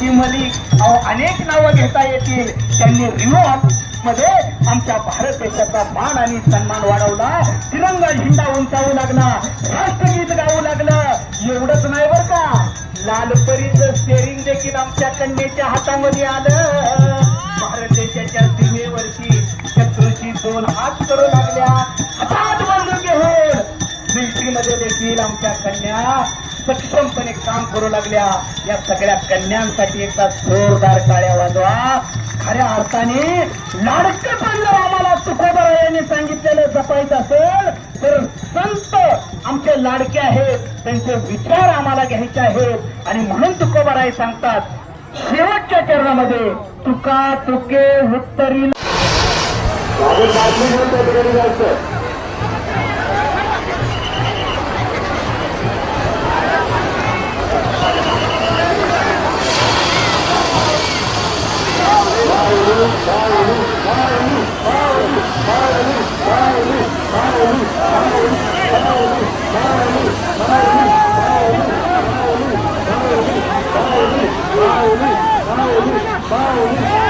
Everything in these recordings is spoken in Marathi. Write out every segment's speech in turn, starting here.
लतीफ मलिक अनेक नावं घेता येतील. त्यांनी रिमोटमध्ये आमच्या भारत देशाचा मान आणि सन्मान वाढवला. तिरंगा झेंडा उंचावू लागला. राष्ट्रगीत गाऊ लागलं. एवढंच नाही बर का? लालपरीचं स्टेरिंग देखील आमच्या कन्येच्या हातामध्ये आलं. भारत देशाच्या सीमेवरती शत्रूची दोन हात करू लागल्या. हातात बंदूक घेऊन मिल्ट्रीमध्ये देखील आमच्या कन्या सक्षमपणे काम करू लागल्या? या सगळ्या कन्यांसाठी एकदा जोरदार टाळ्या वाजवा. खऱ्या अर्थाने लाडकं पण आम्हाला तुकोबरा यांनी सांगितलेलं जपायचं असेल तर संत आमचे लाडके आहेत त्यांचे विचार आम्हाला घ्यायचे आहेत. आणि म्हणून तुकोबराय सांगतात शेवटच्या चरणामध्ये तुका तुके उत्तरी Bye.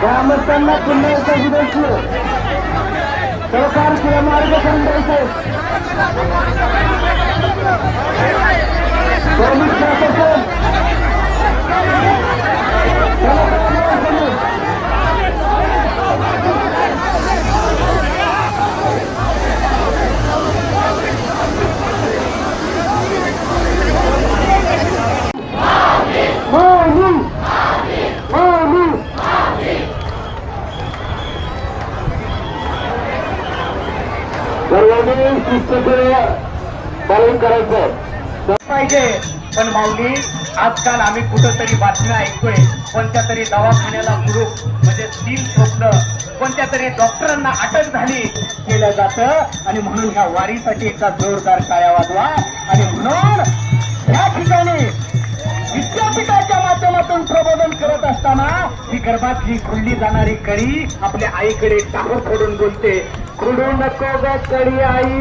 గ్రామస్తున్న పిల్లల సభ్యులు సర్కారు క్రమార్గ సందేశ పోలీస్ శాసనం सर्वांनी शिस्तप्रिय पालन करायचं. पाहिजे. पण माऊली आजकाल आम्ही कुठंतरी बातम्या ऐकतोय. कोणत्या तरी दवाखान्याला मुरूप म्हणजे तीन स्वप्न. कोणत्या तरी डॉक्टरांना अटक झाली केलं जातं. आणि म्हणून ह्या वारीसाठी एकदा जोरदार काळ्या वाजवा. आणि म्हणून या ठिकाणी विद्यापीठाच्या माध्यमातून प्रबोधन करत असताना ही गर्भातली खुलली जाणारी कळी आपल्या आईकडे टाकू फोडून बोलते. खुडू नको ग कडी आई.